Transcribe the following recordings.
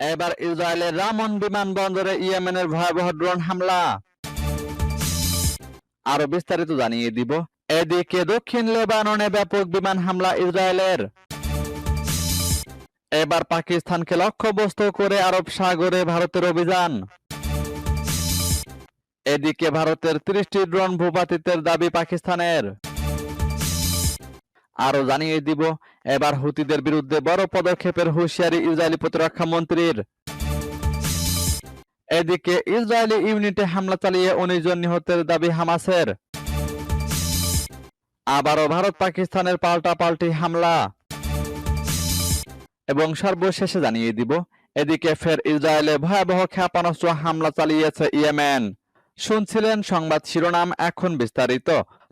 এবার ইসরায়েলের রামন বিমানবন্দরে ইয়েমেনের ভয়াবহ ড্রোন হামলা। আরও বিস্তারিত জানিয়ে দিব। এদিকে দক্ষিণ লেবাননে ব্যাপক বিমান হামলা ইসরায়েলের। এবার পাকিস্তানকে লক্ষ্যবস্তু করে আরব সাগরে ভারতের অভিযান। এদিকে ভারতের ত্রিশটি ড্রোন ভূপাতিতের দাবি পাকিস্তানের। আরও জানিয়ে দিব, এবার হুতিদের বিরুদ্ধে বড় পদক্ষেপের হুঁশিয়ারি ইসরায়েলি প্রতিরক্ষা মন্ত্রীর। এদিকে ইসরায়েলি ইউনিটে হামলা চালিয়ে উনিশ জন নিহতের দাবি হামাসের। আবারও ভারত পাকিস্তানের পাল্টা পাল্টি হামলা। এবং সর্বশেষে জানিয়ে দিব, এদিকে ফের ইসরায়েলে ভয়াবহ ক্ষেপণাস্ত্র হামলা চালিয়েছে ইয়েমেন। শুনছিলেন সংবাদ শিরোনাম এখন বিস্তারিত।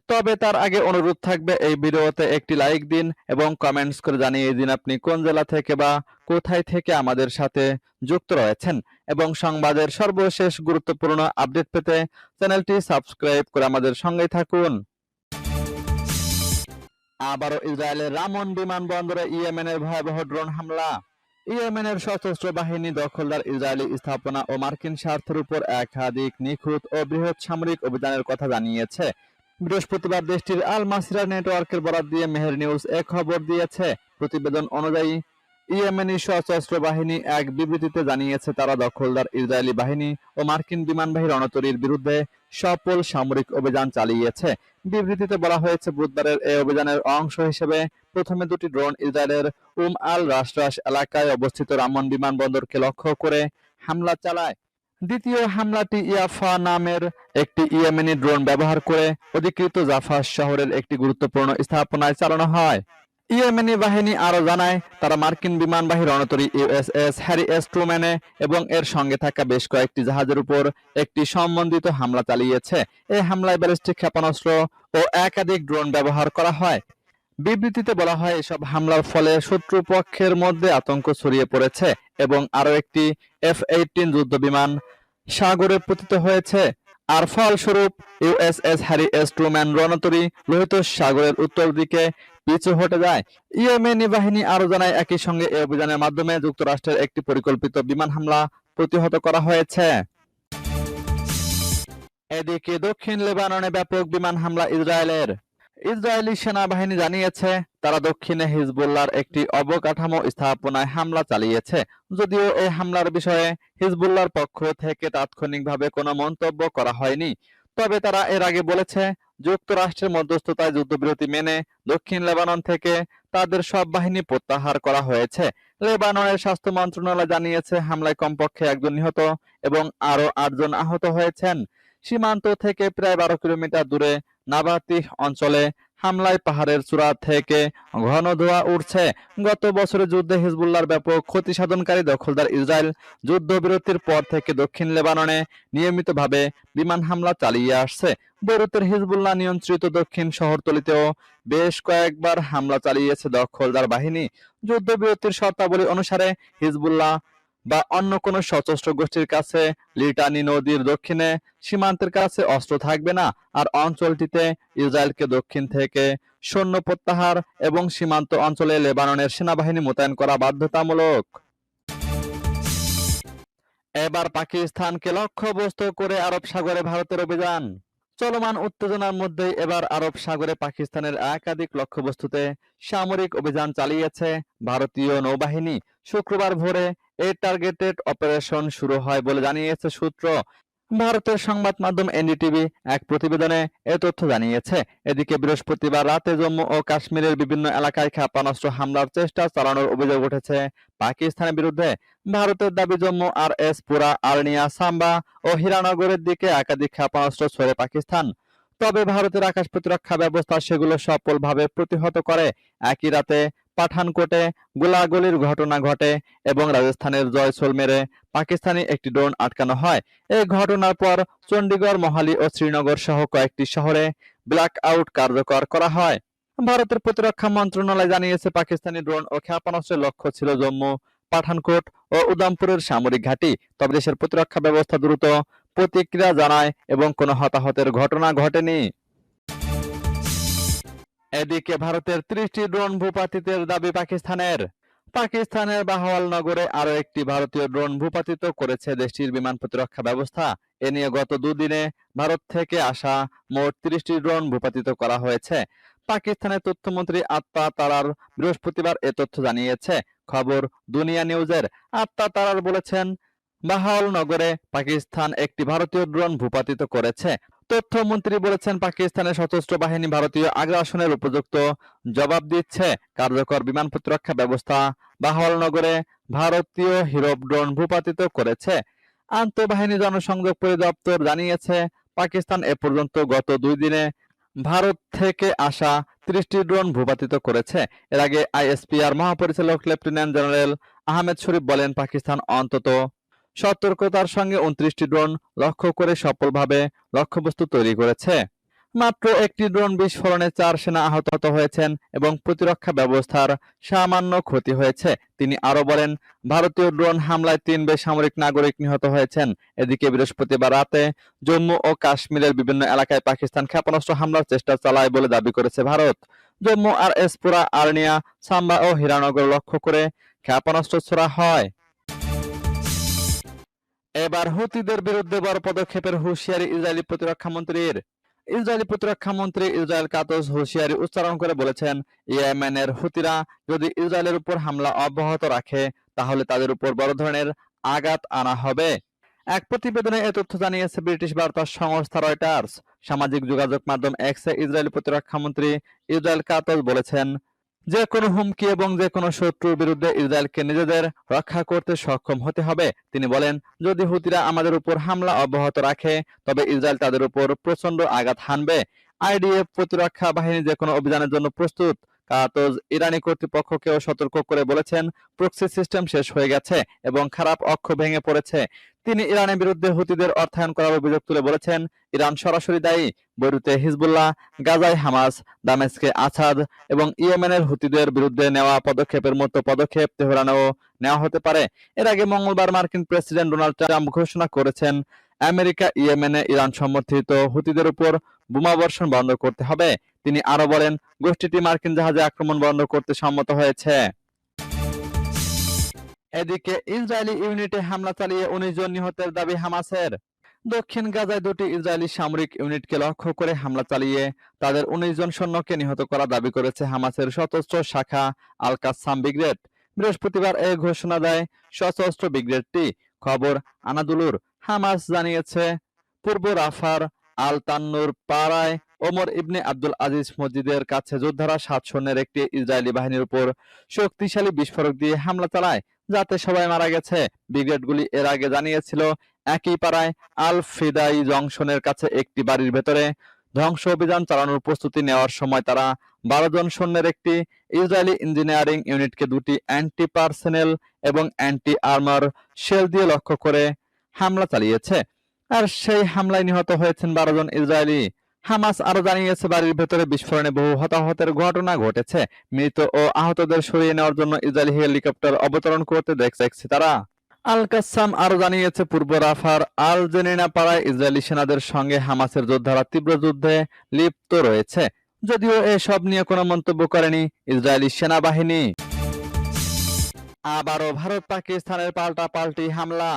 তবে তার আগে অনুরোধ থাকবে, এই ভিডিওতে একটি লাইক দিন এবং কমেন্টস করে জানিয়ে দিন আপনি কোন জেলা থেকে বা কোথায় থেকে আমাদের সাথে যুক্ত রয়েছেন। এবং সংবাদের সর্বশেষ গুরুত্বপূর্ণ আপডেট পেতে চ্যানেলটি সাবস্ক্রাইব করে আমাদের সঙ্গেই থাকুন। আবারও ইসরায়েলের রামন বিমানবন্দরে ইয়েমেনের ভয়াবহ ড্রোন হামলা। ইয়েমেনের সশস্ত্র বাহিনী দখলদার ইসরায়েলি স্থাপনা ও মার্কিন স্বার্থের উপর একাধিক নিখুঁত ও বৃহৎ সামরিক অভিযানের কথা জানিয়েছে বৃহস্পতিবার দেশটির আল মাসিরা নেটওয়ার্কের বরাত দিয়ে মেহের নিউজ এ খবর দিয়েছে। প্রতিবেদন অনুযায়ী, ইয়েমেনি সশস্ত্র বাহিনী এক বিবৃতিতে জানিয়েছে, তারা দখলদার ইসরায়েলি বাহিনী ও মার্কিন বিমানবাহী রণতরীর বিরুদ্ধে সফল সামরিক অভিযান চালিয়েছে। বিবৃতিতে বলা হয়েছে, বুধবারের এই অভিযানের অংশ হিসেবে প্রথমে দুটি ড্রোন ইসরায়েলের উম আল রাশরাস এলাকায় অবস্থিত রামন বিমানবন্দরকে লক্ষ্য করে হামলা চালায়। দ্বিতীয় হামলাটি ইয়াফা নামের একটি ইয়েমেনি ড্রোন ব্যবহার করে অধিকৃত জাফা শহরের একটি গুরুত্বপূর্ণ স্থাপনায় চালানো হয়। ইয়েমেনি বাহিনী আরও জানায়, তারা মার্কিন বিমানবাহী রণতরী ইউএসএস হ্যারি এস ট্রুম্যানে এবং এর সঙ্গে থাকা বেশ কয়েকটি জাহাজের উপর একটি সম্বন্ধিত হামলা চালিয়েছে। এই হামলায় ব্যালিস্টিক ক্ষেপণাস্ত্র ও একাধিক ড্রোন ব্যবহার করা হয়। বিবৃতিতে বলা হয়, এসব হামলার ফলে শত্রুপক্ষের মধ্যে আতঙ্ক ছড়িয়ে পড়েছে এবং আরও একটি এফ এইটিন যুদ্ধ বিমান সাগরে পতিত হয়েছে। আর ফলস্বরূপ ইউএসএস হ্যারি এস ট্রুম্যান রণতরী লোহিত সাগরের উত্তর দিকে পিছু হটে যায়। ইয়েমেনি বাহিনী আরও জানায় একই সঙ্গে এই অভিযানের মাধ্যমে যুক্তরাষ্ট্রের একটি পরিকল্পিত বিমান হামলা প্রতিহত করা হয়েছে। এদিকে দক্ষিণ লেবাননে ব্যাপক বিমান হামলা ইসরায়েলের। ইসরায়েলি সেনাবাহিনী জানিয়েছে, তারা দক্ষিণে হিজবুল্লাহর একটি অবকাঠামো স্থাপনায় হামলা চালিয়েছে। যদিও এই হামলার বিষয়ে হিজবুল্লাহর পক্ষ থেকে তাৎক্ষণিকভাবে কোনো মন্তব্য করা হয়নি। তবে তারা এর আগে বলেছে, যুক্তরাষ্ট্রের মধ্যস্থতায় যুদ্ধবিরতি মেনে দক্ষিণ লেবানন থেকে তাদের সব বাহিনী প্রত্যাহার করা হয়েছে। লেবাননের স্বাস্থ্য মন্ত্রণালয় জানিয়েছে, হামলায় কমপক্ষে একজন নিহত এবং আরও আটজন আহত হয়েছেন। সীমান্ত থেকে প্রায় বারো কিলোমিটার দূরে নাবাতি অঞ্চলে হামলায় পাহাড়ের চূড়া থেকে ঘন ধোঁয়া উঠছে গত বছরের যুদ্ধে হিজবুল্লাহর ব্যাপক ক্ষতি সাধনকারী দখলদার ইসরায়েল যুদ্ধবিরতির পর থেকে দক্ষিণ লেবাননে নিয়মিতভাবে বিমান হামলা চালিয়ে আসছে। বৈরুতের হিজবুল্লাহ নিয়ন্ত্রিত দক্ষিণ শহরতলিতেও বেশ কয়েকবার হামলা চালিয়েছে দখলদার বাহিনী। যুদ্ধবিরতির শর্তাবলী অনুসারে হিজবুল্লাহ বা অন্য কোনো সশস্ত্র গোষ্ঠীর কাছে, লিটানি নদীর দক্ষিণে, সীমান্তের কাছে অস্ত্র থাকবে না, আর অঞ্চলটিতে ইসরায়েলকে দক্ষিণ থেকে সৈন্য প্রত্যাহার এবং সীমান্ত অঞ্চলে লেবাননের সেনাবাহিনী মোতায়েন করা বাধ্যতামূলক। এবার পাকিস্তানকে লক্ষ্যবস্তু করে আরব সাগরে ভারতের অভিযান। চলমান উত্তেজনার মধ্যেই এবার আরব সাগরে পাকিস্তানের একাধিক লক্ষ্যবস্তুতে সামরিক অভিযান চালিয়েছে ভারতীয় নৌবাহিনী। শুক্রবার ভোরে এই টার্গেটেড অপারেশন শুরু হয় বলে জানিয়েছে সূত্র। ভারতের সংবাদ মাধ্যম এনডিটিভি এক প্রতিবেদনে এ তথ্য জানিয়েছে। এদিকে বৃহস্পতিবার রাতে জম্মু ও কাশ্মীরের বিভিন্ন এলাকায় ক্ষেপণাস্ত্র হামলার চেষ্টা চালানোর অভিযোগ উঠেছে। পাকিস্তানের বিরুদ্ধে ভারতের দাবি জম্মু আর এস পুরা, আর্নিয়া, সাম্বা ও হীরানগরের দিকে একাধিক ক্ষেপণাস্ত্র ছোড়ে পাকিস্তান। তবে ভারতের আকাশ প্রতিরক্ষা ব্যবস্থা সেগুলো সফলভাবে প্রতিহত করে। একই রাতে পাঠানকোটে গোলাগুলির ঘটনা ঘটে এবং রাজস্থানের জয়সলমেরে পাকিস্তানি একটি ড্রোন আটকানো হয়। এই ঘটনার পর চণ্ডীগড়, মহালি ও শ্রীনগর সহ কয়েকটি শহরে ব্ল্যাক আউট কার্যকর করা হয়। ভারতের প্রতিরক্ষা মন্ত্রণালয় জানিয়েছে, পাকিস্তানি ড্রোন ও ক্ষেপণাস্ত্রের লক্ষ্য ছিল জম্মু, পাঠানকোট ও উদামপুরের সামরিক ঘাঁটি। তবে দেশের প্রতিরক্ষা ব্যবস্থা দ্রুত প্রতিক্রিয়া জানায় এবং কোনো হতাহতের ঘটনা ঘটেনি। এদিকে ভারতের ত্রিশটি ড্রোন ভূপাতিতের দাবি পাকিস্তানের। পাকিস্তানের বাহওয়াল নগরে আরও একটি ভারতীয় ড্রোন ভূপাতিত করেছে দেশটির বিমান প্রতিরক্ষা ব্যবস্থা। এ নিয়ে গত দুদিনে ভারত থেকে আসা মোট তিরিশটি ড্রোন ভূপাতিত করা হয়েছে। পাকিস্তানের তথ্যমন্ত্রী আত্মা তারার বৃহস্পতিবার এ তথ্য জানিয়েছে। খবর দুনিয়া নিউজের। আত্মা তারার বলেছেন, বাহাওয়াল নগরে পাকিস্তান একটি ভারতীয় ড্রোন ভূপাতিত করেছে। তথ্যমন্ত্রী বলেছেন পাকিস্তানের সশস্ত্র বাহিনী ভারতীয় আগ্রাসনের উপযুক্ত জবাব দিচ্ছে। কার্যকর বিমান প্রতিরক্ষা ব্যবস্থা বাহাওয়াল নগরে ভারতীয় হিরোপ ড্রোন ভূপাতিত করেছে। আন্তঃবাহিনী জনসংযোগ পরিদপ্তর জানিয়েছে, পাকিস্তান এ পর্যন্ত গত দুই দিনে ভারত থেকে আসা ত্রিশটি ড্রোন ভূপাতিত করেছে। এর আগে আইএসপিআর মহাপরিচালক লেফটেন্যান্ট জেনারেল আহমেদ শরীফ বলেন, পাকিস্তান অন্তত সতর্কতার সঙ্গে উনত্রিশটি ড্রোন লক্ষ্য করে সফলভাবে লক্ষ্যবস্তু তৈরি করেছে। মাত্র একটি ড্রোন বিস্ফোরণে চার সেনা আহত হয়েছেন এবং প্রতিরক্ষা ব্যবস্থার সামান্য ক্ষতি হয়েছে। তিনি আরও বলেন, ভারতীয় ড্রোন হামলায় তিন বেসামরিক নাগরিক নিহত হয়েছেন। এদিকে বৃহস্পতিবার রাতে জম্মু ও কাশ্মীরের বিভিন্ন এলাকায় পাকিস্তান ক্ষেপণাস্ত্র হামলার চেষ্টা চালায় বলে দাবি করেছে ভারত। জম্মু আর এসপুরা, আর্নিয়া, সাম্বা ও হীরানগর লক্ষ্য করে ক্ষেপণাস্ত্র ছোড়া হয়। এবার হুতিদের বিরুদ্ধে বড় পদক্ষেপের হুঁশিয়ারি ইসরায়েলি প্রতিরক্ষা মন্ত্রীর। ইসরায়েলি প্রতিরক্ষা মন্ত্রী ইসরায়েল কাতস হুঁশিয়ারি উচ্চারণ করে বলেছেন, ইয়েমেনের হুতিরা যদি ইসরায়েলের উপর হামলা অব্যাহত রাখে, তাহলে তাদের উপর বড় ধরনের আঘাত আনা হবে। এক প্রতিবেদনে এ তথ্য জানিয়েছে ব্রিটিশ বার্তা সংস্থা রয়টার্স। সামাজিক যোগাযোগ মাধ্যম এক্সে ইসরায়েলি প্রতিরক্ষা মন্ত্রী ইসরায়েল কাতস বলেছেন যে কোনো হুমকি এবং যে কোনো শত্রুর বিরুদ্ধে ইসরায়েলকে নিজেদের রক্ষা করতে সক্ষম হতে হবে। তিনি বলেন, যদি হুতিরা আমাদের উপর হামলা অব্যাহত রাখে, তবে ইসরায়েল তাদের উপর প্রচণ্ড আঘাত হানবে। আইডিএফ প্রতিরক্ষা বাহিনী যে কোনো অভিযানের জন্য প্রস্তুত। কাতজ ইরানি কর্তৃপক্ষকেও সতর্ক করে বলেছেন প্রক্সি সিস্টেম শেষ হয়ে গেছে এবং খারাপ অক্ষ ভেঙে পড়েছে। তিনি ইরানের বিরুদ্ধে হুতিদের অর্থায়ন করার অভিযোগ তুলে বলেছেন, ইরান সরাসরি দায়ী, বৈরুতে হিজবুল্লাহ, গাজায় হামাস, দামেস্কে আসাদ এবং ইয়েমেনের হুতিদের বিরুদ্ধে নেওয়া পদক্ষেপের মতো পদক্ষেপ তেহরানেও নেওয়া হতে পারে। এর আগে মঙ্গলবার মার্কিন প্রেসিডেন্ট ডোনাল্ড ট্রাম্প ঘোষণা করেছেন, আমেরিকা, ইয়েমেনে ইরান সমর্থিত হুতিদের উপর বোমাবর্ষণ বন্ধ করতে হবে। তিনি আরও বলেন, গোষ্ঠীটি মার্কিন জাহাজে আক্রমণ বন্ধ করতে সম্মত হয়েছে। এদিকে ইসরায়েলি ইউনিটে হামলা চালিয়ে উনিশ জন নিহতের দাবি হামাসের। দক্ষিণ গাজায় দুটি ইসরায়েলি সামরিক ইউনিটকে লক্ষ্য করে হামলা চালিয়ে তাদের উনিশ জন সৈন্যকে নিহত করা দাবি করেছে হামাসের সশস্ত্র শাখা আল কাসাম ব্রিগেড। বৃহস্পতিবার এই ঘোষণা দেয়, সশস্ত্র ব্রিগেডটি খবর আনাদুলুর হামাস জানিয়েছে। পূর্ব রাফার আল তান্নুর পাড়ায় ওমর ইবনে আব্দুল আজিজ মসজিদের কাছে যোদ্ধারা সাত সৈন্যের একটি ইসরায়েলি বাহিনীর উপর শক্তিশালী বিস্ফোরক দিয়ে হামলা চালায়, যাতে সবাই মারা গেছে। ব্রিগেডগুলি এর আগে জানিয়েছিল, একই পাড়ায় আল ফিদাই জংশনের কাছে একটি বাড়ির ভেতরে ধ্বংস অভিযান চালানোর প্রস্তুতি নেওয়ার সময় তারা বারো জন সৈন্যের একটি ইসরায়েলি ইঞ্জিনিয়ারিং ইউনিটকে দুটি অ্যান্টি পার্সোনেল এবং অ্যান্টি আর্মার শেল দিয়ে লক্ষ্য করে হামলা চালিয়েছে। আর সেই হামলায় নিহত হয়েছেন বারো জন ইসরায়েলি। হামাস আরও জানিয়েছে, বাড়ির ভেতরে বিস্ফোরণে বহু হতাহতের ঘটনা ঘটেছে। মৃত ও আহতদের সরিয়ে নেওয়ার জন্য ইসরায়েলি হেলিকপ্টার অবতরণ করতে দেখছে তারা। আল কাসাম আরও জানিয়েছে, পূর্ব রাফার আল জেনিনা পাড়ায় ইসরায়েলি সেনাদের সঙ্গে হামাসের যোদ্ধারা তীব্র যুদ্ধে লিপ্ত রয়েছে। যদিও এসব নিয়ে কোনো মন্তব্য করেনি ইসরায়েলি সেনাবাহিনী। আবারও ভারত পাকিস্তানের পাল্টা পাল্টি হামলা।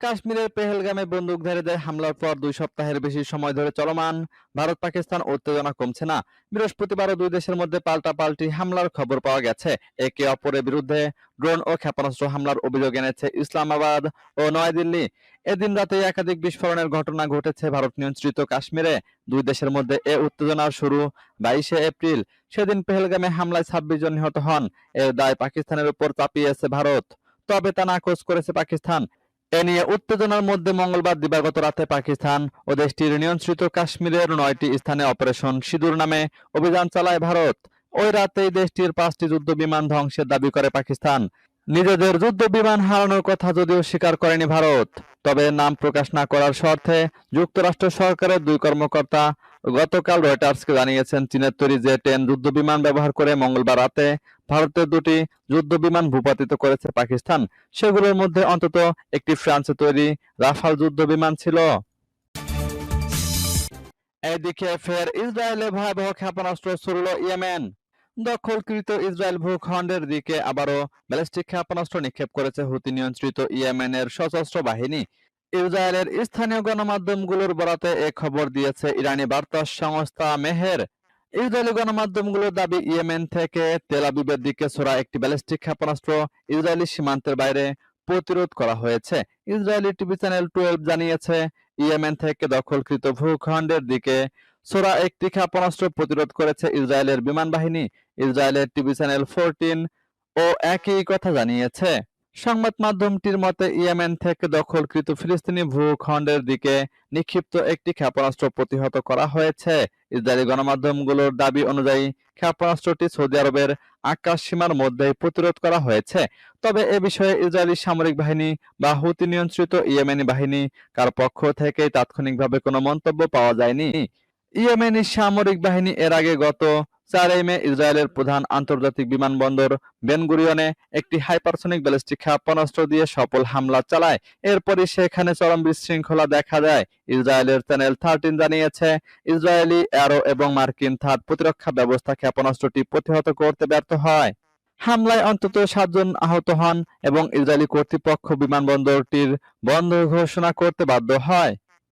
কাশ্মীরের পেহেলগামে বন্দুকধারীদের হামলার পর দুই সপ্তাহের বেশি সময় ধরে চলমান, ভারত, পাকিস্তান উত্তেজনা কমছে না। বৃহস্পতিবারও দুই দেশের মধ্যে পাল্টা পাল্টি হামলার খবর পাওয়া গেছে। একে অপরের বিরুদ্ধে ড্রোন ও ক্ষেপণাস্ত্র হামলার অভিযোগ এনেছে ইসলামাবাদ ও নয়াদিল্লি। এদিন রাতে একাধিক বিস্ফোরণের ঘটনা ঘটেছে ভারত নিয়ন্ত্রিত কাশ্মীরে। দুই দেশের মধ্যে এ উত্তেজনার শুরু বাইশে এপ্রিল। সেদিন পেহেলগামে হামলায় ছাব্বিশ জন নিহত হন। এর দায় পাকিস্তানের উপর চাপিয়েছে ভারত। তবে তা নাকচ করেছে পাকিস্তান। এ নিয়ে উত্তেজনার মধ্যে মঙ্গলবার দিবাগত রাতে পাকিস্তান ও দেশটির নিয়ন্ত্রিত কাশ্মীরের নয়টি স্থানে অপারেশন সিঁদুর নামে অভিযান চালায় ভারত। ওই রাতেই দেশটির পাঁচটি যুদ্ধ বিমান ধ্বংসের দাবি করে পাকিস্তান। নিজেদের যুদ্ধ বিমান হারানোর কথা যদিও স্বীকার করেনি ভারত, তবে নাম প্রকাশ না করার শর্তে যুক্তরাষ্ট্র সরকারের দুই কর্মকর্তা গতকাল রয়টার্সকে জানিয়েছেন, চীনের তৈরি জে টেন যুদ্ধ বিমান ব্যবহার করে মঙ্গলবার রাতে ভারতের দুটি যুদ্ধ বিমান ভূপাতিত করেছে পাকিস্তান। সেগুলোর মধ্যে অন্তত একটি ফ্রান্সে তৈরি রাফাল যুদ্ধ বিমান ছিল। এদিকে ফের ইসরায়েলে ভয়াবহ ক্ষেপণাস্ত্র ছুড়ল ইয়েমেন। দখলকৃত ইসরায়েল ভূখণ্ডের দিকে আবারও ব্যালিস্টিক ক্ষেপণাস্ত্র নিক্ষেপ করেছে হুতি নিয়ন্ত্রিত ইয়েমেনের সশস্ত্র বাহিনী। ইসরায়েলের স্থানীয় গণমাধ্যমগুলোর বরাতে এ খবর দিয়েছে ইরানি বার্তা সংস্থা মেহের। ইসরায়েলি গণমাধ্যমগুলোর দাবি, ইয়েমেন থেকে তেল আবিবের দিকে ছোড়া একটি ব্যালিস্টিক ক্ষেপণাস্ত্র ইসরায়েলি সীমান্তের বাইরে প্রতিরোধ করা হয়েছে। ইসরায়েলি টিভি চ্যানেল টুয়েলভ জানিয়েছে, ইয়েমেন থেকে দখলকৃত ভূখণ্ডের দিকে ছোড়া একটি ক্ষেপণাস্ত্র প্রতিরোধ করেছে ইসরায়েলের বিমান বাহিনী। ইসরায়েলের টিভি চ্যানেল ফোরটিন ও একই কথা জানিয়েছে। সংবাদ মাধ্যমটির মতে, ইয়েমেন থেকে দখলকৃত ফিলিস্তিনি ভূখণ্ডের দিকে নিক্ষিপ্ত একটি ক্ষেপণাস্ত্র প্রতিহত করা হয়েছে। ইসরায়েলি গণমাধ্যমগুলোর দাবি অনুযায়ী, ক্ষেপণাস্ত্রটি সৌদি আরবের আকাশ সীমার মধ্যেই প্রতিরোধ করা হয়েছে। তবে এ বিষয়ে ইসরায়েলি সামরিক বাহিনী বা হুতি নিয়ন্ত্রিত ইয়েমেনি বাহিনী কার পক্ষ থেকে তাৎক্ষণিকভাবে কোনো মন্তব্য পাওয়া যায়নি। ইয়েমেনি সামরিক বাহিনী এর আগে গত চারই মে ইসরায়েলের প্রধান আন্তর্জাতিক বিমানবন্দর বেনগুরিয়নে একটি হাইপারসনিক ব্যালিস্টিক ক্ষেপণাস্ত্র দিয়ে সফল হামলা চালায়। এরপরই সেখানে চরম বিশৃঙ্খলা দেখা দেয়। ইসরায়েলের চ্যানেল থার্টিন জানিয়েছে, ইসরায়েলি অ্যারো এবং মার্কিন থার্ড প্রতিরক্ষা ব্যবস্থা ক্ষেপণাস্ত্রটি প্রতিহত করতে ব্যর্থ হয়। হামলায় অন্তত সাতজন আহত হন এবং ইসরায়েলি কর্তৃপক্ষ বিমানবন্দরটির বন্ধ ঘোষণা করতে বাধ্য হয়।